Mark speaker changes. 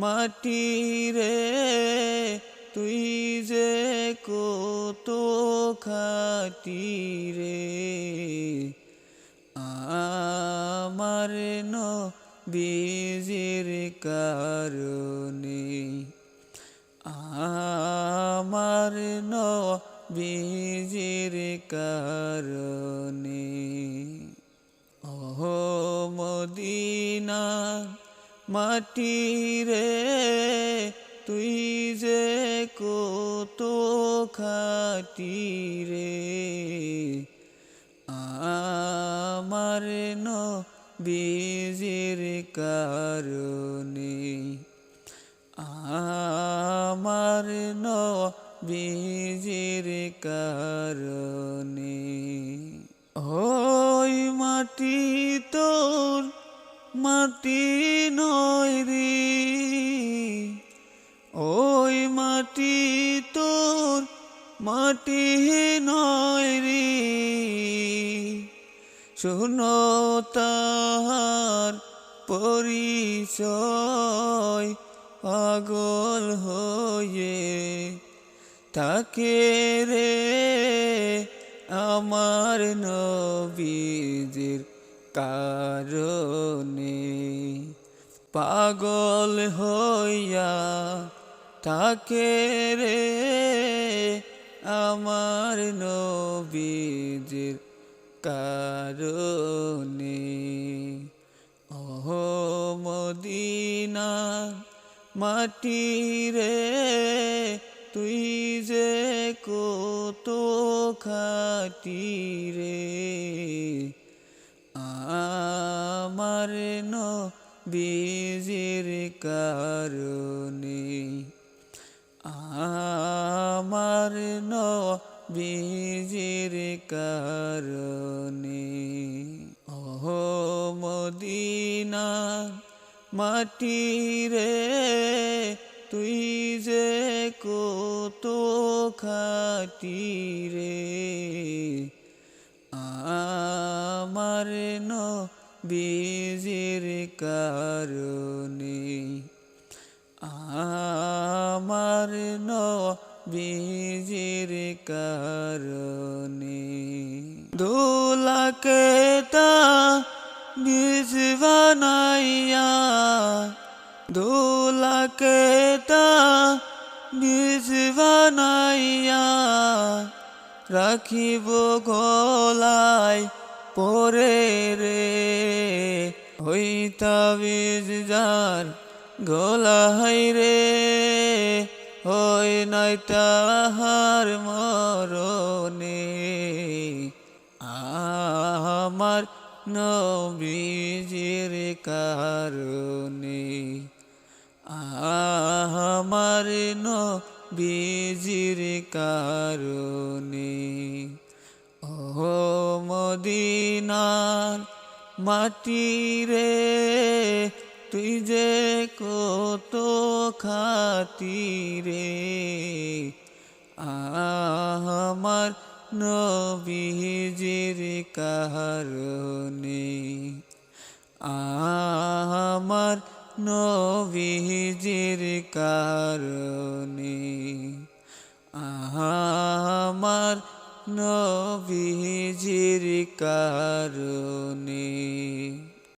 Speaker 1: মাটি রে তুই যে কত খাটি রে আমার ন বীজের কারণে আমার ন বীজের কারণে মদিনা মাটি রে তুই যে কত খাটি রে আমার ন কারণে, আমার ন কারণে। ওই মাটি তোর মাটি নয় রে। ওই মাটি তোর মাটি নয় রে। শুনো তাহার পরিচয়, পাগল হয়ে তাকে রে আমার নবীজির কারণে। পাগল হইয়া তাকে রে আমার নবীজির কারণে। ও মদিনা মাটি রে, তুই যে কত খাটি রে। আমার ন বীজের কারণে আমার ন বীজের কারণে। ও মদিনা মাটি রে, তুই যে কত খাটি রে। আমার ন বীজের কারণে আমার ন বীজের কারণে দোলাকে তা বীজ বানাইয়া দোলাকে তা বীজ বানাইয়া, রাখিব গলায় পরে রে হইতা বীজ যার গলায় রে হই নাই তাহার মরণে। আমার নবীজির কারণে, আমার নবীজির কারণে। মদিনার মাটি রে, তুই যে কত খাতি রে। আমার নবীজির কারণে আমার নবীজির কারণে আমার নবীজির কারণে।